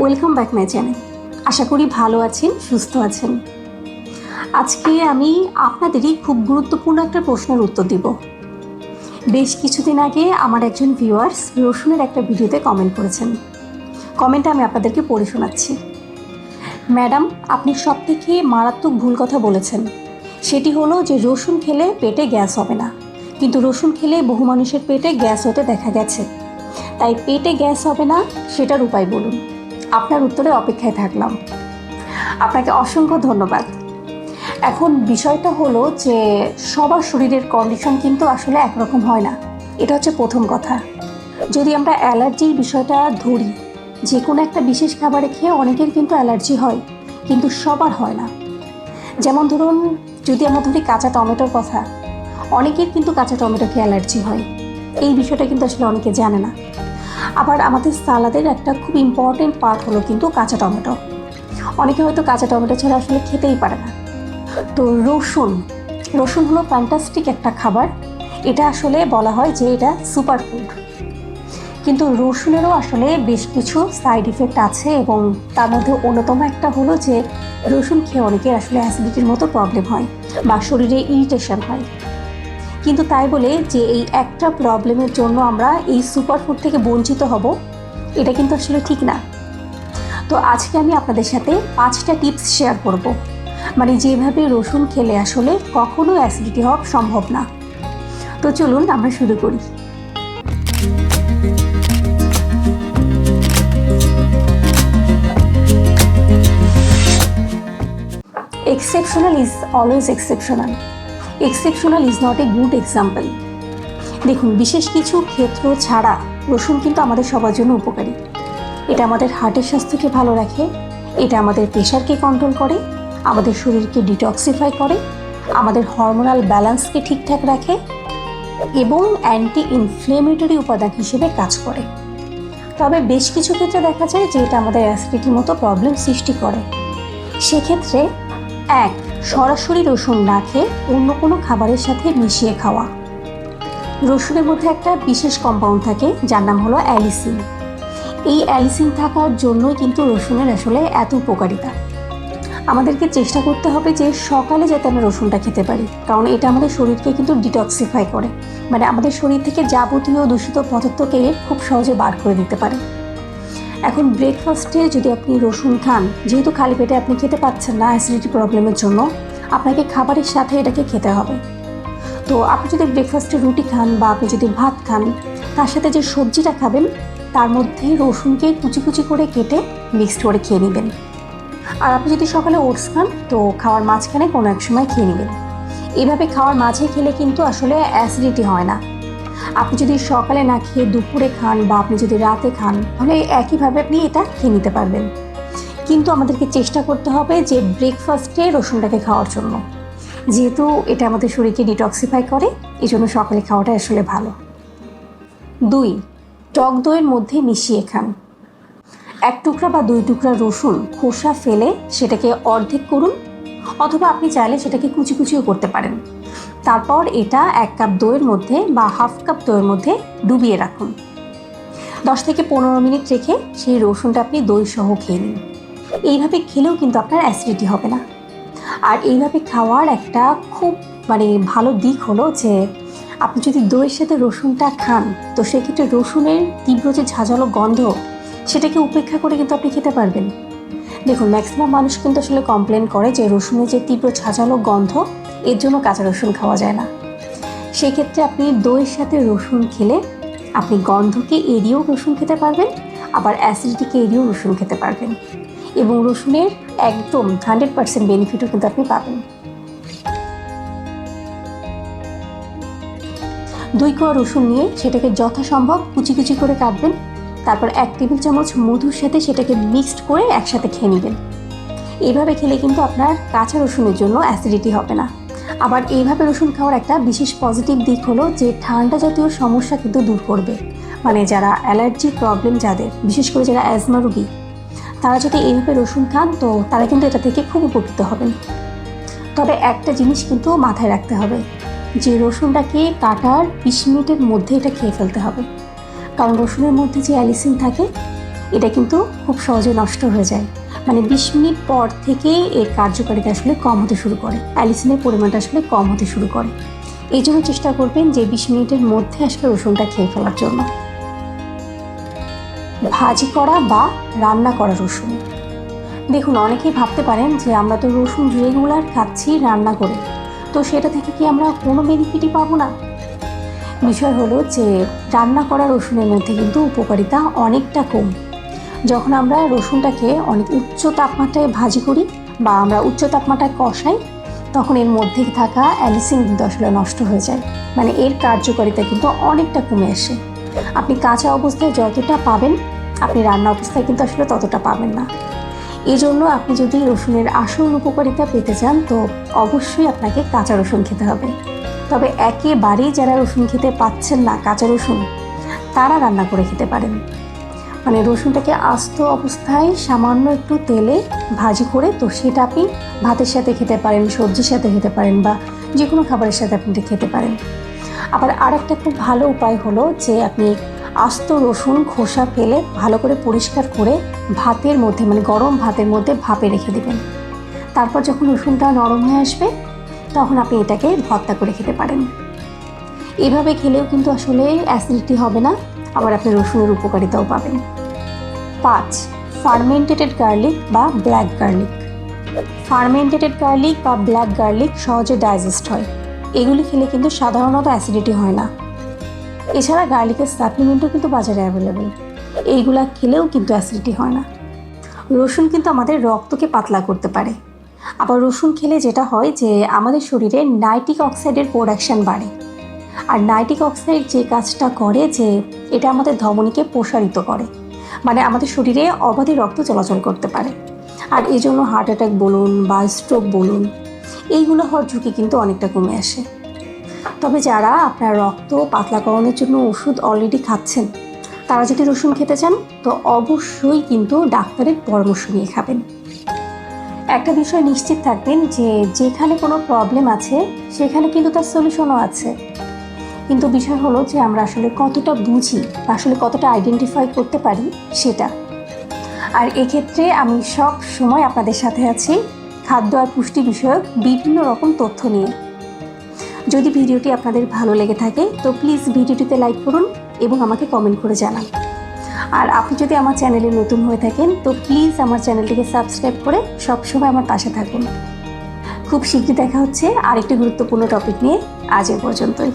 Welcome back my channel আশা করি ভালো আছেন, সুস্থ আছেন। আজকে আমি আপনাদেরই খুব গুরুত্বপূর্ণ একটা প্রশ্নের উত্তর দিব। বেশ কিছুদিন আগে আমার একজন ভিউয়ার্স রসুনের একটা ভিডিওতে কমেন্ট করেছেন। কমেন্টে আমি আপনাদেরকে পড়ে শোনাচ্ছি। ম্যাডাম, আপনি সব থেকে মারাত্মক ভুল কথা বলেছেন। সেটি হলো যে রসুন খেলে পেটে গ্যাস হবে না। কিন্তু রসুন খেলে বহু মানুষের পেটে গ্যাস হতে দেখা গেছে। তাই পেটে গ্যাস হবে না, সেটার উপায় বলুন। আপনার উত্তরে অপেক্ষায় থাকলাম। আপনাকে অসংখ্য ধন্যবাদ। এখন বিষয়টা হলো যে, সবার শরীরের কন্ডিশন কিন্তু আসলে একরকম হয় না। এটা হচ্ছে প্রথম কথা। যদি আমরা অ্যালার্জির বিষয়টা ধরি, যে কোনো একটা বিশেষ খাবারে খেয়ে অনেকের কিন্তু অ্যালার্জি হয়, কিন্তু সবার হয় না। যেমন ধরুন, যদি আমরা ধরি কাঁচা টমেটোর কথা, অনেকের কিন্তু কাঁচা টমেটো খেয়ে অ্যালার্জি হয়। এই বিষয়টা কিন্তু আসলে অনেকে জানে না। আবার আমাদের সালাদের একটা খুব ইম্পর্টেন্ট পার্ট হলো কিন্তু কাঁচা টমেটো। অনেকে হয়তো কাঁচা টমেটো ছাড়া আসলে খেতেই পারে না। তো রসুন রসুন হলো ফ্যান্টাস্টিক একটা খাবার। এটা আসলে বলা হয় যে এটা সুপার ফুড কিন্তু রসুনেরও আসলে বেশ কিছু সাইড ইফেক্ট আছে এবং তার মধ্যে অন্যতম একটা হলো যে রসুন খেয়ে অনেকের আসলে অ্যাসিডিটির মতো প্রবলেম হয় বা শরীরে ইরিটেশন হয়। কিন্তু তাই বলে যে এই একটা প্রবলেমের জন্য আমরা এই সুপার ফুড থেকে বঞ্চিত হব, এটা কিন্তু আসলে ঠিক না। তো আজকে আমি আপনাদের সাথে পাঁচটা টিপস শেয়ার করব। মানে যেভাবে রসুন খেলে আসলে কখনো অ্যাসিডিটি হওয়া সম্ভব না। তো চলুন আমরা শুরু করি। Exceptional is always exceptional exceptional is not a good example দেখুন, বিশেষ কিছু ক্ষেত্র ছাড়া রসুন কিন্তু আমাদের সবার জন্য উপকারী। এটা আমাদের হার্টের স্বাস্থ্যকে ভালো রাখে, এটা আমাদের প্রেশারকে কন্ট্রোল করে, আমাদের শরীরকে ডিটক্সিফাই করে, আমাদের হরমোনাল ব্যালেন্সকে ঠিকঠাক রাখে এবং অ্যান্টি ইনফ্লেমেটরি উপাদান হিসেবে কাজ করে। তবে বেশ কিছু ক্ষেত্রে দেখা যায় যে এটা আমাদের অ্যাসিডিটির মতো প্রবলেম সৃষ্টি করে। সেক্ষেত্রে এক সরাসরি রসুন না খেয়ে অন্য কোনো খাবারের সাথে মিশিয়ে খাওয়া। রসুনের মধ্যে একটা বিশেষ কম্পাউন্ড থাকে, যার নাম হলো অ্যালিসিন। এই অ্যালিসিন থাকার জন্যই কিন্তু রসুনের আসলে এত উপকারিতা। আমাদেরকে চেষ্টা করতে হবে যে সকালে যাতে আমরা রসুনটা খেতে পারি, কারণ এটা আমাদের শরীরকে কিন্তু ডিটক্সিফাই করে। মানে আমাদের শরীর থেকে যাবতীয় দূষিত পদার্থকে খুব সহজে বার করে দিতে পারে। এখন ব্রেকফাস্টে যদি আপনি রসুন খান, যেহেতু খালি পেটে আপনি খেতে পাচ্ছেন না অ্যাসিডিটি প্রবলেমের জন্য, আপনাকে খাবারের সাথে এটাকে খেতে হবে। তো আপনি যদি ব্রেকফাস্টে রুটি খান বা আপনি যদি ভাত খান, তার সাথে যে সবজিটা খাবেন, তার মধ্যে রসুনকে কুচি কুচি করে কেটে মিক্সড করে খেয়ে নেবেন। আর আপনি যদি সকালে ওটস খান, তো খাওয়ার মাঝখানে কোনো এক সময় খেয়ে নেবেন। এভাবে খাওয়ার মাঝে খেলে কিন্তু আসলে অ্যাসিডিটি হয় না। আপনি যদি সকালে না খেয়ে দুপুরে খান বা আপনি যদি রাতে খান, তাহলে একইভাবে আপনি এটা খেয়ে নিতে পারবেন। কিন্তু আমাদেরকে চেষ্টা করতে হবে যে ব্রেকফাস্টে রসুনটাকে খাওয়ার জন্য। যেহেতু এটা আমাদের শরীরকে ডিটক্সিফাই করে এই জন্য সকালে খাওয়াটা আসলে ভালো। দুই, টক দইয়ের মধ্যে মিশিয়ে খান। এক টুকরা বা দুই টুকরা রসুন খোসা ফেলে সেটাকে অর্ধেক করুন, অথবা আপনি চাইলে সেটাকে কুচি কুচিও করতে পারেন। তারপর এটা এক কাপ দইয়ের মধ্যে বা হাফ কাপ দইয়ের মধ্যে ডুবিয়ে রাখুন। দশ থেকে পনেরো মিনিট রেখে সেই রসুনটা আপনি দই সহ খেয়ে নিন। এইভাবে খেলেও কিন্তু আপনার অ্যাসিডিটি হবে না। আর এইভাবে খাওয়ার একটা খুব মানে ভালো দিক হলো যে আপনি যদি দইয়ের সাথে রসুনটা খান, তো সেক্ষেত্রে রসুনের তীব্র যে ঝাঁঝালো গন্ধ, সেটাকে উপেক্ষা করে কিন্তু আপনি খেতে পারবেন। দেখুন ম্যাক্সিমাম মানুষ কিন্তু আসলে কমপ্লেন করে যে রসুনের যে তীব্র ঝাঁঝালো গন্ধ এর জন্য কাঁচা রসুন খাওয়া যায় না। সেক্ষেত্রে আপনি দইয়ের সাথে রসুন খেলে আপনি গন্ধকে এড়িয়েও রসুন খেতে পারবেন, আবার অ্যাসিডিটিকে এড়িয়েও রসুন খেতে পারবেন এবং রসুনের একদম হান্ড্রেড পার্সেন্ট বেনিফিটও কিন্তু আপনি পাবেন। দুই কোয়া রসুন নিয়ে সেটাকে যথাসম্ভব কুচি কুচি করে কাটবেন, তারপর এক টেবিল চামচ মধুর সাথে সেটাকে মিক্সড করে একসাথে খেয়ে নেবেন। এইভাবে খেলে কিন্তু আপনার কাঁচা রসুনের জন্য অ্যাসিডিটি হবে না। আবার এইভাবে রসুন খাওয়ার একটা বিশেষ পজিটিভ দিক হলো যে ঠান্ডা জাতীয় সমস্যা কিন্তু দূর করবে। মানে যারা অ্যালার্জি প্রবলেম যাদের, বিশেষ করে যারা অ্যাজমা রোগী, তারা যদি এইভাবে রসুন খান, তো তারা কিন্তু এটা থেকে খুব উপকৃত হবেন। তবে একটা জিনিস কিন্তু মাথায় রাখতে হবে, যে রসুনটাকে কাটার বিশ মিনিটের মধ্যে এটা খেয়ে ফেলতে হবে। কারণ রসুনের মধ্যে যে অ্যালিসিন থাকে, এটা কিন্তু খুব সহজে নষ্ট হয়ে যায়। মানে বিশ মিনিট পর থেকেই এর কার্যকারিতা আসলে কম হতে শুরু করে। অ্যালিসিনের পরিমাণটা আসলে কম হতে শুরু করে। এই জন্য চেষ্টা করবেন যে বিশ মিনিটের মধ্যে আসলে রসুনটা খেয়ে ফেলার জন্য। ভাজি করা বা রান্না করা রসুন। দেখুন, অনেকেই ভাবতে পারেন যে আমরা তো রসুন রেগুলার খাচ্ছি, রান্না করে। তো সেটা থেকে কি আমরা কোনো বেনিফিটই পাবো না? বিষয় হলো যে রান্না করা রসুনের মধ্যে কিন্তু উপকারিতা অনেকটা কম। যখন আমরা রসুনটাকে অনেক উচ্চ তাপমাত্রায় ভাজি করি বা আমরা উচ্চ তাপমাত্রায় কষাই, তখন এর মধ্যে থাকা অ্যালিসিন কিন্তু আসলে নষ্ট হয়ে যায়। মানে এর কার্যকারিতা কিন্তু অনেকটা কমে আসে। আপনি কাঁচা অবস্থায় যতটা পাবেন, আপনি রান্না অবস্থায় কিন্তু আসলে ততটা পাবেন না। এই জন্য আপনি যদি রসুনের আসল উপকারিতা পেতে চান, তো অবশ্যই আপনাকে কাঁচা রসুন খেতে হবে। তবে একেবারেই যারা রসুন খেতে পাচ্ছেন না, কাঁচা রসুন, তারা রান্না করে খেতে পারেন। মানে রসুনটাকে আস্ত অবস্থায় সামান্য একটু তেলে ভাজি করে তো সেটা আপনি ভাতের সাথে খেতে পারেন, সবজির সাথে খেতে পারেন বা যে কোনো খাবারের সাথে আপনি এটা খেতে পারেন। আবার আরেকটা খুব ভালো উপায় হলো যে আপনি আস্ত রসুন খোসা ফেলে ভালো করে পরিষ্কার করে ভাতের মধ্যে মানে গরম ভাতের মধ্যে ভাপে রেখে দেবেন। তারপর যখন রসুনটা নরম হয়ে আসবে, তখন আপনি এটাকে ভর্তা করে খেতে পারেন। এভাবে খেলেও কিন্তু আসলে অ্যাসিডিটি হবে না। আবার আপনি রসুনের উপকারিতাও পাবেন। পাঁচ ফার্মেন্টেটেড গার্লিক বা ব্ল্যাক গার্লিক ফার্মেন্টেটেড গার্লিক বা ব্ল্যাক গার্লিক সহজে ডাইজেস্ট হয়। এগুলি খেলে কিন্তু সাধারণত অ্যাসিডিটি হয় না। এছাড়া গার্লিকের সাপ্লিমেন্টও কিন্তু বাজারে অ্যাভেলেবেল এইগুলা খেলেও কিন্তু অ্যাসিডিটি হয় না। রসুন কিন্তু আমাদের রক্তকে পাতলা করতে পারে। আবার রসুন খেলে যেটা হয় যে, আমাদের শরীরে নাইট্রিক অক্সাইডের প্রোডাকশান বাড়ে। আর নাইট্রিক অক্সাইড যে কাজটা করে যে এটা আমাদের ধমনীকে প্রসারিত করে মানে আমাদের শরীরে অবাধে রক্ত চলাচল করতে পারে। আর এই জন্য হার্ট অ্যাটাক বলুন বা স্ট্রোক বলুন, এইগুলো হওয়ার ঝুঁকি কিন্তু অনেকটা কমে আসে। তবে যারা আপনার রক্ত পাতলাকরণের জন্য ওষুধ অলরেডি খাচ্ছেন, তারা যদি রসুন খেতে চান, তো অবশ্যই কিন্তু ডাক্তারের পরামর্শ নিয়ে খাবেন। একটা বিষয় নিশ্চিত থাকবেন যে যেখানে কোনো প্রবলেম আছে, সেখানে কিন্তু তার সলিউশনও আছে। কিন্তু বিষয় হলো যে আমরা আসলে কতটা বুঝি, আসলে কতটা আইডেন্টিফাই করতে পারি সেটা। আর এক্ষেত্রে আমি সব সময় আপনাদের সাথে আছি খাদ্য আর পুষ্টি বিষয়ক বিভিন্ন রকম তথ্য নিয়ে। যদি ভিডিওটি আপনাদের ভালো লেগে থাকে, তো প্লিজ ভিডিওটিতে লাইক করুন এবং আমাকে কমেন্ট করে জানান। আর আপনি যদি আমার চ্যানেলে নতুন হয়ে থাকেন, তো প্লিজ আমার চ্যানেলটিকে সাবস্ক্রাইব করে সবসময় আমার পাশে থাকুন। খুব শীঘ্রই দেখা হচ্ছে আরেকটি গুরুত্বপূর্ণ টপিক নিয়ে। আজ এ পর্যন্তই।